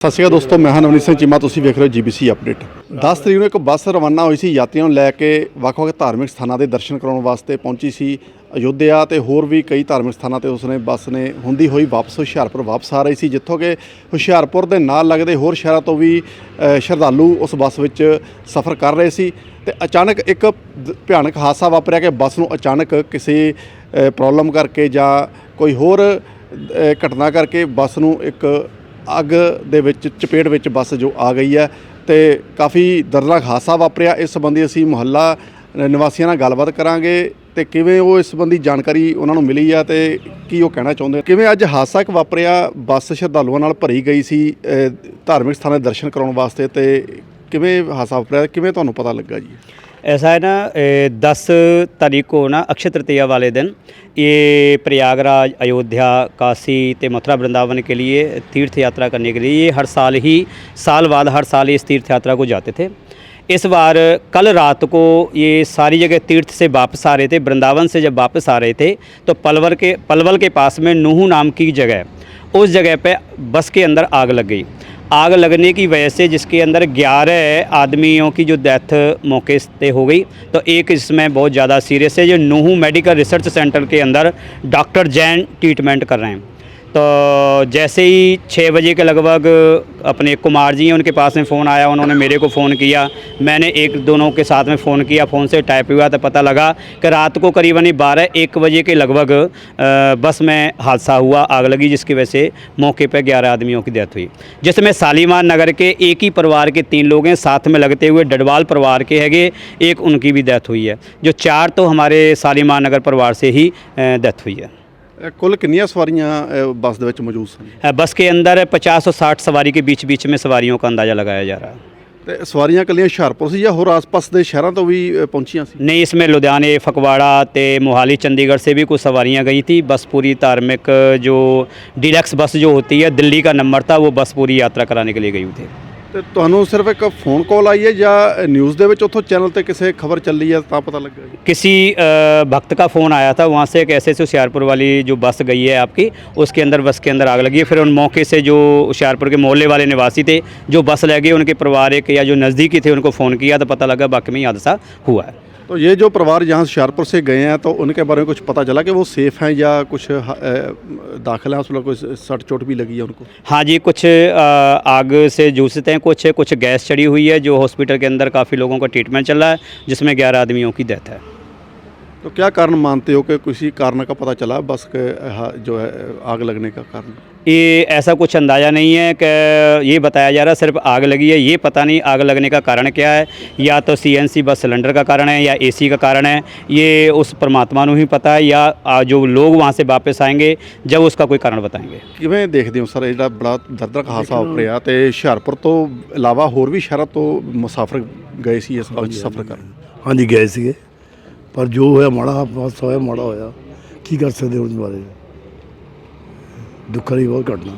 ਸਤਿ ਸ਼੍ਰੀ ਅਕਾਲ ਦੋਸਤੋ, ਮੈਂ ਹਾਂ ਨਵਨੀਤ ਸਿੰਘ ਚੀਮਾ, ਤੁਸੀਂ ਵੇਖ ਰਹੇ ਹੋ ਜੀਬੀਸੀ ਅਪਡੇਟ। 10 ਤਰੀਕ ਨੂੰ ਇੱਕ ਬੱਸ ਰਵਾਨਾ ਹੋਈ ਸੀ, ਯਾਤਰੀਆਂ ਨੂੰ ਲੈ ਕੇ ਵੱਖ-ਵੱਖ ਧਾਰਮਿਕ ਸਥਾਨਾਂ ਦੇ ਦਰਸ਼ਨ ਕਰਾਉਣ ਵਾਸਤੇ ਪਹੁੰਚੀ ਸੀ ਅਯੁੱਧਿਆ ਤੇ ਹੋਰ ਵੀ ਕਈ ਧਾਰਮਿਕ ਸਥਾਨਾਂ ਤੇ ਉਸਨੇ ਬੱਸ ਨੇ ਹੁੰਦੀ ਹੋਈ ਵਾਪਸ ਹੁਸ਼ਿਆਰਪੁਰ ਵਾਪਸ ਆ ਰਹੀ ਸੀ, ਜਿੱਥੋਂ ਕਿ ਹੁਸ਼ਿਆਰਪੁਰ ਦੇ ਨਾਲ ਲੱਗਦੇ ਹੋਰ ਸ਼ਹਿਰਾਂ ਤੋਂ ਵੀ ਸ਼ਰਧਾਲੂ ਉਸ ਬੱਸ ਵਿੱਚ ਸਫ਼ਰ ਕਰ ਰਹੇ ਸੀ ਤੇ ਅਚਾਨਕ ਇੱਕ ਭਿਆਨਕ ਹਾਦਸਾ ਵਾਪਰਿਆ ਕਿ ਬੱਸ ਨੂੰ ਅਚਾਨਕ ਕਿਸੇ ਪ੍ਰੋਬਲਮ ਕਰਕੇ ਜਾਂ ਕੋਈ ਹੋਰ ਘਟਨਾ ਕਰਕੇ ਬੱਸ ਨੂੰ ਇੱਕ ਅੱਗ ਦੇ ਵਿੱਚ ਚਪੇਟ ਵਿੱਚ ਬੱਸ ਜੋ ਆ ਗਈ ਹੈ ਤੇ ਕਾਫੀ ਦਰਦਨਾਕ ਹਾਦਸਾ ਵਾਪਰਿਆ। ਇਸ ਸੰਬੰਧੀ ਅਸੀਂ ਮੁਹੱਲਾ ਨਿਵਾਸੀਆਂ ਨਾਲ ਗੱਲਬਾਤ ਕਰਾਂਗੇ ਤੇ ਕਿਵੇਂ ਉਹ ਇਸ ਸੰਬੰਧੀ ਜਾਣਕਾਰੀ ਉਹਨਾਂ ਨੂੰ ਮਿਲੀ ਆ ਤੇ ਕੀ ਉਹ ਕਹਿਣਾ ਚਾਹੁੰਦੇ ਕਿਵੇਂ ਅੱਜ ਹਾਦਸਾ ਇੱਕ ਵਾਪਰਿਆ, ਬੱਸ ਸ਼ਰਧਾਲੂਆਂ ਨਾਲ ਭਰੀ ਗਈ ਸੀ ਧਾਰਮਿਕ ਸਥਾਨਾਂ ਦੇ ਦਰਸ਼ਨ ਕਰਾਉਣ ਵਾਸਤੇ ਤੇ ਕਿਵੇਂ ਹਾਦਸਾ ਵਾਪਰਿਆ, ਕਿਵੇਂ ਤੁਹਾਨੂੰ ਪਤਾ ਲੱਗਾ ਜੀ? ऐसा है ना दस तारीख को ना अक्षय तृतीया वाले दिन, ये प्रयागराज, अयोध्या, काशी ते मथुरा वृंदावन के लिए तीर्थ यात्रा करने के लिए ये हर साल ही, साल बाद हर साल इस तीर्थ यात्रा को जाते थे। इस बार कल रात को ये सारी जगह तीर्थ से वापस आ रहे थे, वृंदावन से जब वापस आ रहे थे तो पलवल के पलवल के पास में नूहू नाम की जगह, उस जगह पे बस के अंदर आग लग गई। आग लगने की वजह से जिसके अंदर 11 आदमियों की जो डेथ मौके से हो गई तो एक इसमें बहुत ज़्यादा सीरियस है, जो नूहू मेडिकल रिसर्च सेंटर के अंदर डॉक्टर जैन ट्रीटमेंट कर रहे हैं। तो जैसे ही छः बजे के लगभग अपने कुमार जी हैं, उनके पास में फ़ोन आया, उन्होंने मेरे को फ़ोन किया। मैंने एक दोनों के साथ में फ़ोन किया, फ़ोन से टाइप हुआ तो पता लगा कि रात को करीबन ही बारह, एक बजे के लगभग बस में हादसा हुआ आग लगी, जिसकी वजह से मौके पर ग्यारह आदमियों की डेथ हुई। जिसमें शालीमार नगर के एक ही परिवार के तीन लोग हैं, साथ में लगते हुए डडवाल परिवार के हैगे, एक उनकी भी डेथ हुई है। जो चार तो हमारे शालीमार नगर परिवार से ही डेथ हुई है। ਅ, ਕੁੱਲ ਕਿੰਨੀਆਂ ਸਵਾਰੀਆਂ ਅ, ਬੱਸ ਦੇ ਵਿੱਚ ਮੌਜੂਦ ਸਨ है, बस के अंदर 50 और 60 सवारी के बीच बीच में सवारियों का अंदाज़ा लगाया जा रहा है ਤੇ ਸਵਾਰੀਆਂ ਇਕੱਲੀਆਂ ਹੁਸ਼ਿਆਰਪੁਰ ਸੀ ਜਾਂ ਹੋਰ ਆਸ-ਪਾਸ ਦੇ ਸ਼ਹਿਰਾਂ ਤੋਂ ਵੀ ਅ, ਪਹੁੰਚੀਆਂ ਸੀ नहीं इसमें लुधियाने फकवाड़ा ते मोहाली चंडीगढ़ से भी कुछ सवारियां गई थी बस पूरी धार्मिक जो डिलक्स बस जो होती है दिल्ली का नंबर था वो बस पूरी यात्रा कराने के लिए गई हुई थी ਤੇ ਤੁਹਾਨੂੰ ਸਿਰਫ ਇੱਕ ਫੋਨ ਕਾਲ ਆਈ ਹੈ ਜਾਂ ਨਿਊਜ਼ ਦੇ ਵਿੱਚ ਉੱਥੋਂ ਚੈਨਲ ਤੇ ਕਿਸੇ ਖਬਰ ਚੱਲੀ ਹੈ ਤਾਂ ਪਤਾ ਲੱਗਾ ਜੀ किसी अ, भक्त का फ़ोन आया था वहाँ से एक ऐसे से होशियारपुर वाली जो बस गई है आपकी उसके अंदर बस के अंदर आग लगी है फिर उन मौके से जो होशियारपुर के मोहल्ले वाले निवासी थे जो बस ले गए उनके परिवारिक या जो नज़दीकी थे उनको फ़ोन किया तो पता लगा बाकी में ही हादसा हुआ है तो ये जो परिवार यहाँ हुशियारपुर से गए हैं तो उनके बारे में कुछ पता चला कि वो सेफ़ हैं या कुछ दाखिल हैं उसमें कोई सट चोट भी लगी है उनको? हाँ जी कुछ आग से जूझते हैं कुछ कुछ गैस चढ़ी हुई है जो हॉस्पिटल के अंदर काफ़ी लोगों का ट्रीटमेंट चल रहा है जिसमें ग्यारह आदमियों की डेथ है। तो क्या कारण मानते हो कि किसी कारण का पता चला बस के जो है आग लगने का कारण? ये ऐसा कुछ अंदाज़ा नहीं है कि ये बताया जा रहा है सिर्फ आग लगी है ये पता नहीं आग लगने का कारण क्या है या तो सीएनसी बस सिलेंडर का कारण है या एसी का कारण है ये उस परमात्मा ਨੂੰ ਹੀ ਪਤਾ ਹੈ ਜਾਂ आ, जो लोग वहाँ से वापस आएंगे जब उसका कोई कारण बताएंगे ਕਿਵੇਂ ਦੇਖਦੇ ਹੋ ਸਰ ਇਹ ਜਿਹੜਾ ਬੜਾ ਦਰਦਨਾਕ ਹਾਦਸਾ ਵਾਪਰਿਆ ਤੇ ਹੁਸ਼ਿਆਰਪੁਰ ਤੋਂ ਇਲਾਵਾ ਹੋਰ ਵੀ ਸ਼ਹਿਰਾਂ ਤੋਂ ਮੁਸਾਫਰ ਗਏ ਸੀ ਇਸ ਬੱਸ 'ਚ ਸਫ਼ਰ ਕਰਨ ਹਾਂਜੀ ਗਏ ਸੀਗੇ ਪਰ ਜੋ ਹੋਇਆ ਮਾੜਾ ਹਾਦਸਾ ਹੋਇਆ ਮਾੜਾ ਹੋਇਆ ਕੀ ਕਰ ਸਕਦੇ ਹਾਂ ਉਸ ਬਾਰੇ ਦੁੱਖ ਵਾਲੀ ਬਹੁਤ ਘਟਨਾ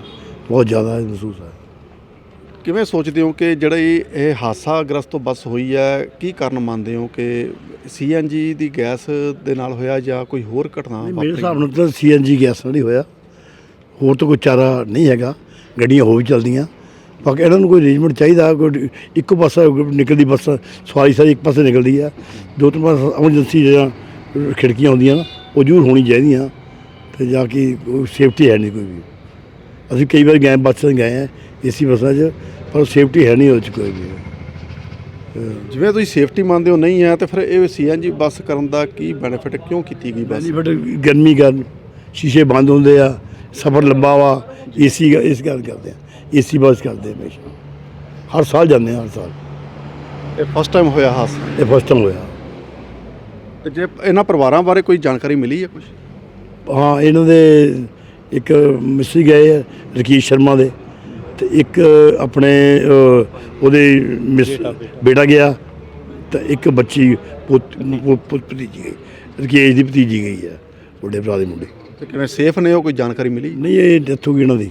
ਬਹੁਤ ਜ਼ਿਆਦਾ ਮਹਿਸੂਸ ਹੈ ਕਿਵੇਂ ਸੋਚਦੇ ਹੋ ਕਿ ਜਿਹੜੀ ਇਹ ਹਾਦਸਾ ਗ੍ਰਸਤ ਬੱਸ ਹੋਈ ਹੈ ਕੀ ਕਾਰਨ ਮੰਨਦੇ ਹੋ ਕਿ ਸੀਐਨਜੀ ਦੀ ਗੈਸ ਦੇ ਨਾਲ ਹੋਇਆ ਜਾਂ ਕੋਈ ਹੋਰ ਘਟਨਾ ਮੇਰੇ ਵਾਪਰੀ? ਹਿਸਾਬ ਨਾਲ ਤਾਂ ਸੀਐਨਜੀ ਗੈਸ ਨਾਲ ਹੀ ਹੋਇਆ। ਹੋਰ ਤਾਂ ਕੋਈ ਚਾਰਾ ਨਹੀਂ ਹੈਗਾ ਗੱਡੀਆਂ ਹੋ ਵੀ ਚੱਲਦੀਆਂ। ਬਾਕੀ ਇਹਨਾਂ ਨੂੰ ਕੋਈ ਅਰੇਂਜਮੈਂਟ ਚਾਹੀਦਾ ਕੋਈ ਇੱਕੋ ਪਾਸਾ ਨਿਕਲਦੀ ਬੱਸ ਸਵਾਰੀ ਸਾਰੀ ਇੱਕ ਪਾਸੇ ਨਿਕਲਦੀ ਆ ਦੋ ਤਿੰਨ ਪਾਸੇ ਐਮਰਜੈਂਸੀ ਜਾਂ ਖਿੜਕੀਆਂ ਹੁੰਦੀਆਂ ਨਾ ਉਹ ਜ਼ਰੂਰ ਹੋਣੀ ਚਾਹੀਦੀਆਂ। ਤੇ ਜਾ ਕੇ ਸੇਫਟੀ ਹੈ ਨਹੀਂ ਕੋਈ ਵੀ। ਅਸੀਂ ਕਈ ਵਾਰ ਗਏ ਬੱਸਾਂ 'ਚ ਗਏ ਆ ਏਸੀ ਬੱਸਾਂ 'ਚ ਪਰ ਸੇਫਟੀ ਹੈ ਨਹੀਂ ਉਹ 'ਚ ਕੋਈ ਵੀ। ਜਿਵੇਂ ਤੁਸੀਂ ਸੇਫਟੀ ਮੰਨਦੇ ਹੋ ਨਹੀਂ ਹੈ ਤੇ ਫਿਰ ਇਹ ਸੀਐਨਜੀ ਬੱਸ ਕਰਨ ਦਾ ਕੀ ਬੈਨੀਫਿਟ ਕਿਉਂ ਕੀਤੀ ਗਈ ਬੱਸ? ਬੈਨੀਫਿਟ ਗਰਮੀ ਕਾਰਨ ਸ਼ੀਸ਼ੇ ਬੰਦ ਹੁੰਦੇ ਆ ਸਫ਼ਰ ਲੰਬਾ ਵਾ ਏਸੀ ਇਸ ਗੱਲ ਕਰਦੇ ਆ ਏਸੀ ਬੱਸ ਕਰਦੇ ਆ ਹਮੇਸ਼ਾ। ਹਰ ਸਾਲ ਜਾਂਦੇ ਆ ਹਰ ਸਾਲ। ਇਹ ਫਸਟ ਟਾਈਮ ਹੋਇਆ ਹਾਦਸਾ? ਇਹ ਫਸਟ ਟਾਈਮ ਹੋਇਆ। ਤੇ ਜੇ ਇਹਨਾਂ ਪਰਿਵਾਰਾਂ ਬਾਰੇ ਕੋਈ ਜਾਣਕਾਰੀ ਮਿਲੀ ਹੈ ਕੁਝ ਹਾਂ ਇਹਨਾਂ ਦੇ ਇੱਕ ਮਿਸਰੀ ਗਏ ਆ ਰਕੀਸ਼ ਸ਼ਰਮਾ ਦੇ। ਤੇ ਇੱਕ ਆਪਣੇ ਉਹਦੇ ਮਿਸ ਬੇਟਾ ਗਿਆ ਤੇ ਇੱਕ ਬੱਚੀ ਪੁੱਤ ਭਤੀਜੀ ਗਈ ਰਕੇਸ਼ ਦੀ ਭਤੀਜੀ ਗਈ ਆ ਵੱਡੇ ਭਰਾ ਦੇ ਮੁੰਡੇ। ਤੇ ਕਿਵੇਂ ਸੇਫ ਨੇ ਉਹ ਕੋਈ ਜਾਣਕਾਰੀ ਮਿਲੀ? ਨਹੀਂ ਇਹ ਡੈਥ ਹੋ ਗਈ ਇਹਨਾਂ ਦੀ।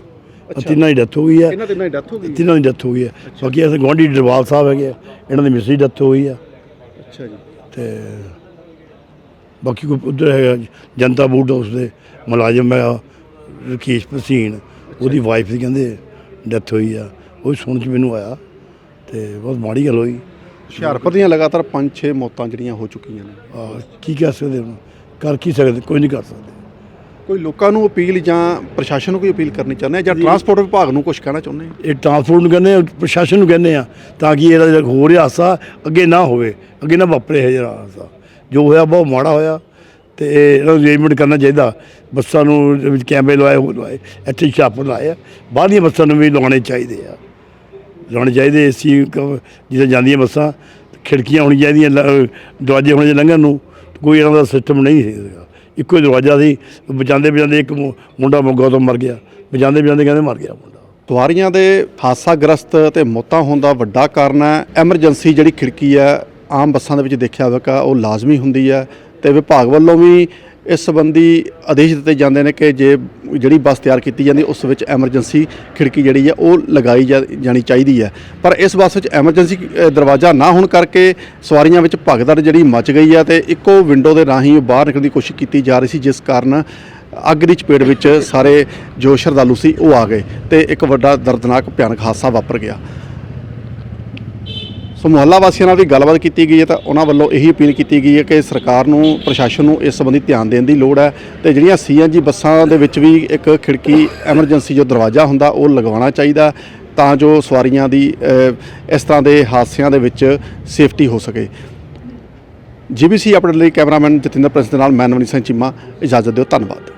ਤਿੰਨਾਂ ਦੀ ਡੈਥ ਹੋ ਗਈ ਆ। ਇਹਨਾਂ ਦੀ ਡੈਥ ਹੋ ਗਈ। ਤਿੰਨਾਂ ਦੀ ਡੈਥ ਹੋ ਗਈ ਹੈ ਬਾਕੀ ਅਸੀਂ ਗੁਆਂਢੀ ਡਰਵਾਲ ਸਾਹਿਬ ਹੈਗੇ ਆ, ਇਹਨਾਂ ਦੀ ਮਿਸਰੀ ਡੈਥ ਹੋਈ ਆ। ਅੱਛਾ ਜੀ। ਤੇ ਬਾਕੀ ਕੋਈ ਉਧਰ ਹੈਗਾ ਜਨਤਾ ਬੂਟ ਹਾਊਸ ਦੇ ਮੁਲਾਜ਼ਮ ਹੈ ਰਕੇਸ਼ ਭਸੀਨ ਉਹਦੀ ਵਾਈਫ ਦੀ ਕਹਿੰਦੇ ਡੈਥ ਹੋਈ ਆ। ਉਹ ਸੁਣ ਚ ਮੈਨੂੰ ਆਇਆ ਤੇ ਬਹੁਤ ਮਾੜੀ ਗੱਲ ਹੋਈ। ਹੁਸ਼ਿਆਰਪੁਰ ਦੀਆਂ ਲਗਾਤਾਰ 5-6 ਮੌਤਾਂ ਜਿਹੜੀਆਂ ਹੋ ਚੁੱਕੀਆਂ ਨੇ। ਕੀ ਕਹਿ ਸਕਦੇ ਹੁਣ? ਕਰ ਕੀ ਸਕਦੇ? ਕੋਈ ਨਹੀਂ ਕਰ ਸਕਦੇ। ਕੋਈ ਲੋਕਾਂ ਨੂੰ ਅਪੀਲ ਜਾਂ ਪ੍ਰਸ਼ਾਸਨ ਨੂੰ ਕੋਈ ਅਪੀਲ ਕਰਨੀ ਚਾਹੁੰਦੇ ਆ ਜਾਂ ਟਰਾਂਸਪੋਰਟ ਵਿਭਾਗ ਨੂੰ ਕੁਝ ਕਹਿਣਾ ਚਾਹੁੰਦੇ ਆ? ਇਹ ਟਰਾਂਸਪੋਰਟ ਨੂੰ ਕਹਿੰਦੇ ਆ ਪ੍ਰਸ਼ਾਸਨ ਨੂੰ ਕਹਿੰਦੇ ਆ ਤਾਂ ਕਿ ਇਹਦਾ ਜਿਹੜਾ ਹੋ ਰਿਹਾ ਹਾਸਾ ਅੱਗੇ ਨਾ ਹੋਵੇ ਅੱਗੇ ਨਾ ਵਾਪਰੇ ਇਹ ਜਿਹੜਾ ਹਾਸਾ ਜੋ ਹੋਇਆ ਬਹੁਤ ਮਾੜਾ ਹੋਇਆ ਤੇ ਨੂੰ ਅਰੇਂਜਮੈਂਟ ਕਰਨਾ ਚਾਹੀਦਾ। ਬੱਸਾਂ ਨੂੰ ਵਿੱਚ ਕੈਮਰੇ ਲਵਾਏ ਉਹ ਲਵਾਏ, ਇੱਥੇ ਛਾਪਰ ਲਾਏ ਆ। ਬਾਹਰ ਦੀਆਂ ਬੱਸਾਂ ਨੂੰ ਵੀ ਲਵਾਉਣੇ ਚਾਹੀਦੇ ਆ। ਲਾਉਣੇ ਚਾਹੀਦੇ ਏਸੀ ਜਿੱਦਾਂ ਜਾਂਦੀਆਂ ਬੱਸਾਂ, ਖਿੜਕੀਆਂ ਹੋਣੀਆਂ ਚਾਹੀਦੀਆਂ, ਲ- ਦਰਵਾਜ਼ੇ ਹੋਣੇ ਚਾਹੀਦੇ ਲੰਘਣ ਨੂੰ। ਕੋਈ ਇਹਨਾਂ ਦਾ ਸਿਸਟਮ ਨਹੀਂ ਸੀਗਾ ਇੱਕੋ ਹੀ ਦਰਵਾਜ਼ਾ ਸੀ। ਬਚਾਉਂਦੇ ਬਚਾਉਂਦੇ ਇੱਕ ਮੁੰਡਾ ਮੋਗਾ ਤੋਂ ਮਰ ਗਿਆ। ਬਚਾਉਂਦੇ ਬਚਾਉਂਦੇ ਕਹਿੰਦੇ ਮਰ ਗਿਆ ਮੁੰਡਾ। ਸਵਾਰੀਆਂ ਦੇ ਹਾਦਸਾਗ੍ਰਸਤ ਤੇ ਮੌਤਾਂ ਹੋਣ ਦਾ ਵੱਡਾ ਕਾਰਨ ਹੈ। ਐਮਰਜੈਂਸੀ ਜਿਹੜੀ ਖਿੜਕੀ ਹੈ ਆਮ ਬੱਸਾਂ ਦੇ ਵਿੱਚ ਦੇਖਿਆ ਹੋਵੇਗਾ ਉਹ ਲਾਜ਼ਮੀ ਹੁੰਦੀ ਹੈ ਤੇ ਵਿਭਾਗ ਵੱਲੋਂ ਵੀ ਇਸ ਸੰਬੰਧੀ ਆਦੇਸ਼ ਦਿੱਤੇ ਜਾਂਦੇ ਨੇ ਕਿ ਜੇ ਜਿਹੜੀ ਬੱਸ ਤਿਆਰ ਕੀਤੀ ਜਾਂਦੀ, ਉਸ ਵਿੱਚ ਐਮਰਜੈਂਸੀ ਖਿੜਕੀ ਜਿਹੜੀ ਹੈ ਉਹ ਲਗਾਈ ਜਾ- ਜਾਣੀ ਚਾਹੀਦੀ ਹੈ। ਪਰ ਇਸ ਬੱਸ ਵਿੱਚ ਐਮਰਜੈਂਸੀ ਦਰਵਾਜ਼ਾ ਨਾ ਹੋਣ ਕਰਕੇ ਸਵਾਰੀਆਂ ਵਿੱਚ ਭਗਦੜ ਜਿਹੜੀ ਮਚ ਗਈ ਹੈ ਤੇ ਇੱਕੋ ਵਿੰਡੋ ਦੇ ਰਾਹੀਂ ਉਹ ਬਾਹਰ ਨਿਕਲਣ ਦੀ ਕੋਸ਼ਿਸ਼ ਕੀਤੀ ਜਾ ਰਹੀ ਸੀ, ਜਿਸ ਕਾਰਨ ਅੱਗ ਦੀ ਚਪੇਟ ਵਿੱਚ ਸਾਰੇ ਜੋ ਸ਼ਰਧਾਲੂ ਸੀ ਉਹ ਆ ਗਏ ਤੇ ਇੱਕ ਵੱਡਾ ਦਰਦਨਾਕ ਭਿਆਨਕ ਹਾਦਸਾ ਵਾਪਰ ਗਿਆ। ਸੋ ਮੁਹੱਲਾ ਵਾਸੀਆਂ ਨਾਲ ਵੀ ਗੱਲਬਾਤ ਕੀਤੀ ਗਈ ਹੈ ਤਾਂ ਉਹਨਾਂ ਵੱਲੋਂ ਇਹੀ ਅਪੀਲ ਕੀਤੀ ਗਈ ਹੈ ਕਿ ਸਰਕਾਰ ਨੂੰ, ਪ੍ਰਸ਼ਾਸਨ ਨੂੰ ਇਸ ਸੰਬੰਧੀ ਧਿਆਨ ਦੇਣ ਦੀ ਲੋੜ ਹੈ ਤੇ ਜਿਹੜੀਆਂ ਸੀਐਨਜੀ ਬੱਸਾਂ ਦੇ ਵਿੱਚ ਵੀ ਇੱਕ ਖਿੜਕੀ ਐਮਰਜੈਂਸੀ ਜੋ ਦਰਵਾਜ਼ਾ ਹੁੰਦਾ ਉਹ ਲਗਵਾਉਣਾ ਚਾਹੀਦਾ ਤਾਂ ਜੋ ਸਵਾਰੀਆਂ ਦੀ ਇਸ ਤਰ੍ਹਾਂ ਦੇ ਹਾਦਸਿਆਂ ਦੇ ਵਿੱਚ ਸੇਫਟੀ ਹੋ ਸਕੇ। ਜੀਬੀਸੀ ਅਪਡੇਟ ਲਈ ਕੈਮਰਾਮੈਨ ਜਤਿੰਦਰ ਪ੍ਰਿੰਸ ਦੇ ਨਾਲ ਮੈਂ ਨਵਨੀਤ ਸਿੰਘ ਚੀਮਾ, ਇਜਾਜ਼ਤ ਦਿਓ, ਧੰਨਵਾਦ।